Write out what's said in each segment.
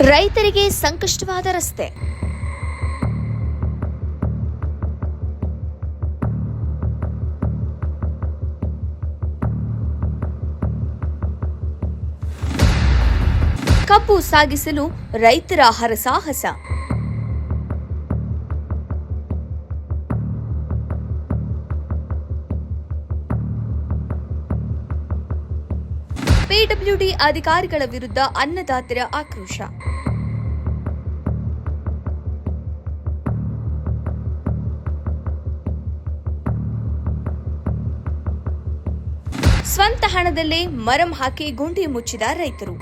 ರೈತರಿಗೆ ಸಂಕಷ್ಟವಾದ ರಸ್ತೆ. ಕಬ್ಬು ಸಾಗಿಸಲು ರೈತರ ಹರಸಾಹಸ ಪಿಡಬ್ಲ್ಯೂಡಿ ಅಧಿಕಾರಿಗಳ ವಿರುದ್ಧ ಅನ್ನದಾತರ ಆಕ್ರೋಶ. ಸ್ವಂತ ಹಣದಲ್ಲೇ ಮರಂ ಹಾಕಿ ಗುಂಡಿ ಮುಚ್ಚಿದ ರೈತರು.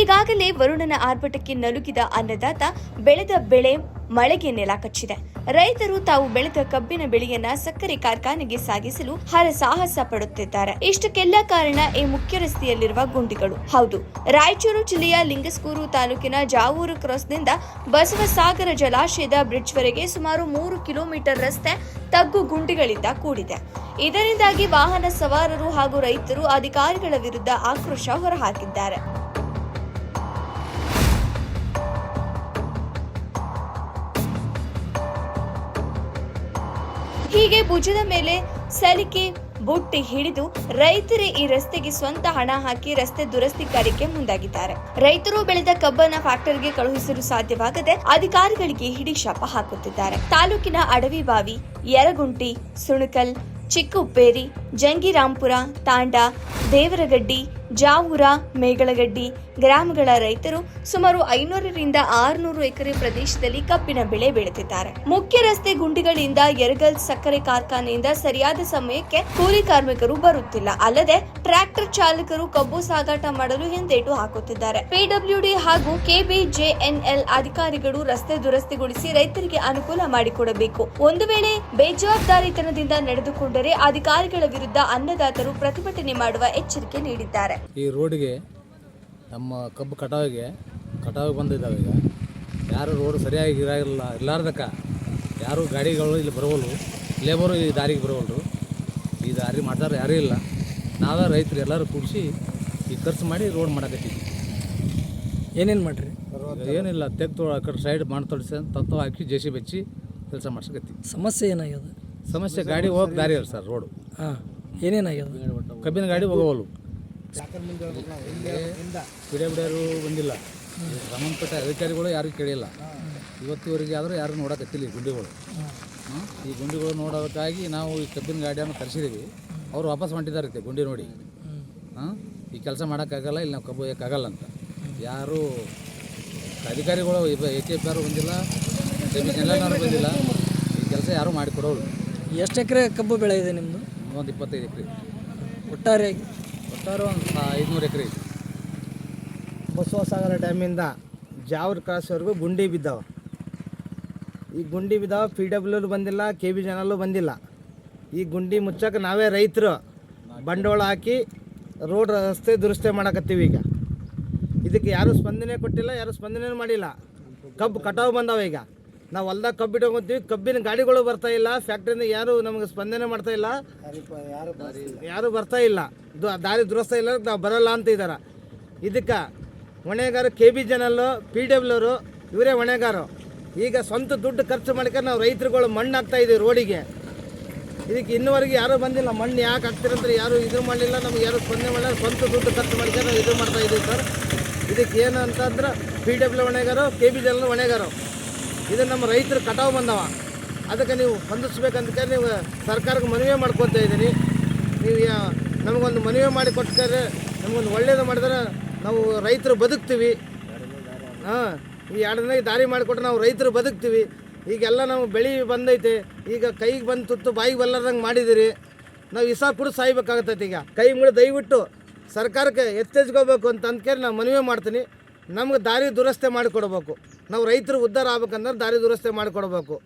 ಈಗಾಗಲೇ ವರುಣನ ಆರ್ಭಟಕ್ಕೆ ನಲುಗಿದ ಅನ್ನದಾತ ಬೆಳೆದ ಬೆಳೆ ಮಳೆಗೆ ನೆಲ ಕಚ್ಚಿದೆ. ರೈತರು ತಾವು ಬೆಳೆದ ಕಬ್ಬಿನ ಬೆಳೆಯನ್ನ ಸಕ್ಕರೆ ಕಾರ್ಖಾನೆಗೆ ಸಾಗಿಸಲು ಹರಸಾಹಸ ಪಡುತ್ತಿದ್ದಾರೆ. ಇಷ್ಟಕ್ಕೆಲ್ಲ ಕಾರಣ ಈ ಮುಖ್ಯ ರಸ್ತೆಯಲ್ಲಿರುವ ಗುಂಡಿಗಳು. ಹೌದು, ರಾಯಚೂರು ಜಿಲ್ಲೆಯ ಲಿಂಗಸ್ಕೂರು ತಾಲೂಕಿನ ಜಾವೂರು ಕ್ರಾಸ್ನಿಂದ ಬಸವಸಾಗರ ಜಲಾಶಯದ ಬ್ರಿಡ್ಜ್ವರೆಗೆ ಸುಮಾರು ಮೂರು ಕಿಲೋಮೀಟರ್ ರಸ್ತೆ ತಗ್ಗು ಗುಂಡಿಗಳಿಂದ ಕೂಡಿದೆ. ಇದರಿಂದಾಗಿ ವಾಹನ ಸವಾರರು ಹಾಗೂ ರೈತರು ಅಧಿಕಾರಿಗಳ ವಿರುದ್ಧ ಆಕ್ರೋಶ ಹೊರಹಾಕಿದ್ದಾರೆ. ಹೀಗೆ ಭುಜದ ಮೇಲೆ ಸಲಿಕೆ ಬುಟ್ಟಿ ಹಿಡಿದು ರೈತರೇ ಈ ರಸ್ತೆಗೆ ಸ್ವಂತ ಹಣ ಹಾಕಿ ರಸ್ತೆ ದುರಸ್ತಿ ಕಾರ್ಯಕ್ಕೆ ಮುಂದಾಗಿದ್ದಾರೆ. ರೈತರು ಬೆಳೆದ ಕಬ್ಬನ್ನ ಫ್ಯಾಕ್ಟರಿಗೆ ಕಳುಹಿಸಲು ಸಾಧ್ಯವಾಗದೆ ಅಧಿಕಾರಿಗಳಿಗೆ ಹಿಡಿ ಶಾಪ ಹಾಕುತ್ತಿದ್ದಾರೆ. ತಾಲೂಕಿನ ಅಡವಿ ಬಾವಿ ಯರಗುಂಟಿ, ಸುಣಕಲ್, ಚಿಕ್ಕುಪ್ಪೇರಿ, ಜಂಗಿರಾಂಪುರ, ತಾಂಡ, ದೇವರಗಡ್ಡಿ ಜಾವೂರ, ಮೇಗಳಗಡ್ಡಿ ಗ್ರಾಮಗಳ ರೈತರು ಸುಮಾರು ಐನೂರರಿಂದ ಆರುನೂರು ಎಕರೆ ಪ್ರದೇಶದಲ್ಲಿ ಕಬ್ಬಿನ ಬೆಳೆ ಬೆಳೆದಿದ್ದಾರೆ. ಮುಖ್ಯ ರಸ್ತೆ ಗುಂಡಿಗಳಿಂದ ಎರಗಲ್ ಸಕ್ಕರೆ ಕಾರ್ಖಾನೆಯಿಂದ ಸರಿಯಾದ ಸಮಯಕ್ಕೆ ಕೂಲಿ ಕಾರ್ಮಿಕರು ಬರುತ್ತಿಲ್ಲ. ಅಲ್ಲದೆ ಟ್ರ್ಯಾಕ್ಟರ್ ಚಾಲಕರು ಕಬ್ಬು ಸಾಗಾಟ ಮಾಡಲು ಹಿಂದೇಟು ಹಾಕುತ್ತಿದ್ದಾರೆ. ಪಿಡಬ್ಲ್ಯೂಡಿ ಹಾಗೂ ಕೆಬಿಜೆಎನ್ಎಲ್ ಅಧಿಕಾರಿಗಳು ರಸ್ತೆ ದುರಸ್ತಿಗೊಳಿಸಿ ರೈತರಿಗೆ ಅನುಕೂಲ ಮಾಡಿಕೊಡಬೇಕು. ಒಂದು ವೇಳೆ ಬೇಜವಾಬ್ದಾರಿತನದಿಂದ ನಡೆದುಕೊಂಡರೆ ಅಧಿಕಾರಿಗಳ ವಿರುದ್ಧ ಅನ್ನದಾತರು ಪ್ರತಿಭಟನೆ ಮಾಡುವ ಎಚ್ಚರಿಕೆ ನೀಡಿದ್ದಾರೆ. ಈ ರೋಡಿಗೆ ನಮ್ಮ ಕಬ್ಬು ಕಟಾವಿಗೆ ಕಟಾವಿಗೆ ಬಂದಿದ್ದಾವೆ ಈಗ. ಯಾರು ರೋಡ್ ಸರಿಯಾಗಿ ಇರಾಗಿಲ್ಲ ಇರಲಾರ್ದಕ್ಕ ಯಾರು ಗಾಡಿಗಳು ಇಲ್ಲಿ ಬರವಲ್ರು. ಲೇಬರು ಈ ದಾರಿಗೆ ಬರವಲ್ರು. ಈ ದಾರಿ ಮಾಡ್ತಾರೆ ಯಾರೂ ಇಲ್ಲ. ನಾವೇ ರೈತರು ಎಲ್ಲರೂ ಕೂಡಿಸಿ ಈ ಖರ್ಚು ಮಾಡಿ ರೋಡ್ ಮಾಡಕತ್ತೀವಿ. ಏನೇನು ಮಾಡ್ರಿ? ಏನಿಲ್ಲ ತೆಗ್ದು ಆ ಕಡೆ ಸೈಡ್ ಮಾಡಿ ತೊಡಿಸಿ ತತ್ವ ಹಾಕಿ ಜೆ ಸಿ ಬೆಚ್ಚಿ ಕೆಲಸ ಮಾಡ್ಸಕತ್ತೀವಿ. ಸಮಸ್ಯೆ ಏನಾಗ್ಯದ? ಸಮಸ್ಯೆ ಗಾಡಿ ಹೋಗಕ್ಕೆ ದಾರಿ ಅಲ್ಲ ಸರ್ ರೋಡು. ಹಾಂ ಏನೇನಾಗ್ಯದ? ಕಬ್ಬಿನ ಗಾಡಿ ಹೋಗವಲ್ಲು ಪಿಡಬ್ಲ್ಯೂರು ಬಂದಿಲ್ಲ. ಸಂಬಂಧಪಟ್ಟ ಅಧಿಕಾರಿಗಳು ಯಾರು ಕೇಳಿಲ್ಲ. ಇವತ್ತುವರೆಗೆ ಆದರೂ ಯಾರು ನೋಡಕತ್ತಿಲ್ಲ ಈ ಗುಂಡಿಗಳು. ಈ ಗುಂಡಿಗಳು ನೋಡೋದಕ್ಕಾಗಿ ನಾವು ಈ ಕಬ್ಬಿನ ಗಾಡಿಯನ್ನು ಕರೆಸಿದೀವಿ. ಅವ್ರು ವಾಪಸ್ ಹೊಂಟಿದ್ದಾರೆ ಗುಂಡಿ ನೋಡಿ. ಹಾಂ ಈ ಕೆಲಸ ಮಾಡೋಕ್ಕಾಗಲ್ಲ ಇಲ್ಲಿ ನಾವು ಕಬ್ಬು ಒಯ್ಯೋಕ್ಕಾಗಲ್ಲ ಅಂತ. ಯಾರು ಅಧಿಕಾರಿಗಳು ಎ ಕೆ ಪಿ ಯಾರು ಬಂದಿಲ್ಲ ಜನರು ಬಂದಿಲ್ಲ. ಈ ಕೆಲಸ ಯಾರೂ ಮಾಡಿಕೊಡೋರು ಎಷ್ಟು ಎಕರೆ ಕಬ್ಬು ಬೆಳೆ ಇದೆ ನಿಮ್ಮದು ಒಂದು ಇಪ್ಪತ್ತೈದು ಎಕರೆ. ಒಟ್ಟಾರೆಯಾಗಿ? ಒಟ್ಟಾರೆ ಒಂದು ಐದುನೂರು ಎಕರೆ ಐತೆ ಬಸವಸಾಗರ ಡ್ಯಾಮಿಂದ ಜಾವ್ರ ಕ್ರಾಸ್ವರೆಗೂ ಗುಂಡಿ ಬಿದ್ದಾವೆ. ಈ ಗುಂಡಿ ಬಿದ್ದಾವೆ ಪಿ ಡಬ್ಲ್ಯೂಲು ಬಂದಿಲ್ಲ ಕೆ ಬಿ ಜನಲ್ಲೂ ಬಂದಿಲ್ಲ. ಈ ಗುಂಡಿ ಮುಚ್ಚಕ್ಕೆ ನಾವೇ ರೈತರು ಬಂಡವಾಳ ಹಾಕಿ ರೋಡ್ ರಸ್ತೆ ದುರಸ್ತಿ ಮಾಡಕತ್ತೀವಿ ಈಗ. ಇದಕ್ಕೆ ಯಾರೂ ಸ್ಪಂದನೆ ಕೊಟ್ಟಿಲ್ಲ, ಯಾರೂ ಸ್ಪಂದನೆ ಮಾಡಿಲ್ಲ. ಕಬ್ಬು ಕಟಾವು ಬಂದಾವೆ ಈಗ. ನಾವು ಹೊಲ್ದಾಗ ಕಬ್ಬು ಇಟ್ಕೊಂತೀವಿ ಕಬ್ಬಿನ ಗಾಡಿಗಳು ಬರ್ತಾ ಇಲ್ಲ ಫ್ಯಾಕ್ಟ್ರಿಯಿಂದ ಯಾರು ನಮಗೆ ಸ್ಪಂದನೆ ಮಾಡ್ತಾ ಇಲ್ಲ. ಯಾರು ಬರ್ತಾ ಇಲ್ಲ. ದಾರಿ ದುರಸ್ತ ಇಲ್ಲ ನಾವು ಬರಲ್ಲ ಅಂತ ಇದ್ದಾರೆ ಇದಕ್ಕೆ ಹೊಣೆಗಾರ ಕೆ ಬಿ ಜನಲ್ಲು ಪಿ ಡಬ್ಲ್ಯೂರು ಇವರೇ ಹೊಣೆಗಾರು. ಈಗ ಸ್ವಂತ ದುಡ್ಡು ಖರ್ಚು ಮಾಡ್ಕೊಂಡು ನಾವು ರೈತರುಗಳು ಮಣ್ಣು ಹಾಕ್ತಾ ಇದೀವಿ ರೋಡಿಗೆ. ಇದಕ್ಕೆ ಇನ್ನುವರೆಗೂ ಯಾರೂ ಬಂದಿಲ್ಲ. ಮಣ್ಣು ಯಾಕೆ ಹಾಕ್ತಿರಂದ್ರೆ ಯಾರು ಇದು ಮಾಡಲಿಲ್ಲ. ನಮ್ಗೆ ಯಾರು ಸ್ಪಂದನೆ ಮಾಡಿಲ್ಲ ಸ್ವಂತ ದುಡ್ಡು ಖರ್ಚು ಮಾಡ್ಕೊಂಡು ನಾವು ಇದು ಮಾಡ್ತಾ ಇದ್ದೀವಿ ಸರ್. ಇದಕ್ಕೆ ಏನು ಅಂತಂದ್ರೆ ಪಿ ಡಬ್ಲ್ಯೂ ಹೊಣೆಗಾರು ಕೆ ಬಿ ಜನಲ್ ಹೊಣೆಗಾರು. ಇದು ನಮ್ಮ ರೈತರು ಕಟಾವು ಬಂದವ. ಅದಕ್ಕೆ ನೀವು ಹೊಂದಿಸ್ಬೇಕಂತ ನೀವು ಸರ್ಕಾರಕ್ಕೆ ಮನವಿ ಮಾಡ್ಕೊತಾ ಇದ್ದೀನಿ. ನೀವು ನಮಗೊಂದು ಮನವಿ ಮಾಡಿ ಕೊಟ್ಟಾರೆ ನಮಗೊಂದು ಒಳ್ಳೇದು ಮಾಡಿದ್ರೆ ನಾವು ರೈತರು ಬದುಕ್ತೀವಿ. ಹಾಂ, ಈ ಎರಡನೇ ದಾರಿ ಮಾಡಿಕೊಟ್ರೆ ನಾವು ರೈತರು ಬದುಕ್ತೀವಿ. ಈಗೆಲ್ಲ ನಾವು ಬೆಳೆ ಬಂದೈತೆ. ಈಗ ಕೈಗೆ ಬಂದು ತುತ್ತು ಬಾಯಿಗೆ ಬಲ್ಲಾರ್ದಂಗೆ ಮಾಡಿದಿರಿ. ನಾವು ಇಸಾ ಕೂಡ ಸಾಯ್ಬೇಕಾಗತ್ತೈತೆ ಈಗ. ಕೈ ಮುಳು ದಯವಿಟ್ಟು ಸರ್ಕಾರಕ್ಕೆ ಎತ್ತೆಜ್ಕೋಬೇಕು ಅಂತ ಅಂದ್ಕೇಳಿ ನಾವು ಮನವಿ ಮಾಡ್ತೀನಿ. ನಮ್ಗೆ ದಾರಿ ದುರಸ್ತಿ ಮಾಡಿಕೊಡ್ಬೇಕು. ನಾವು ರೈತರು ಉದ್ಧಾರ ಆಗ್ಬೇಕಂದ್ರೆ ದಾರಿ ದುರಸ್ತಿ ಮಾಡಿಕೊಡ್ಬೇಕು.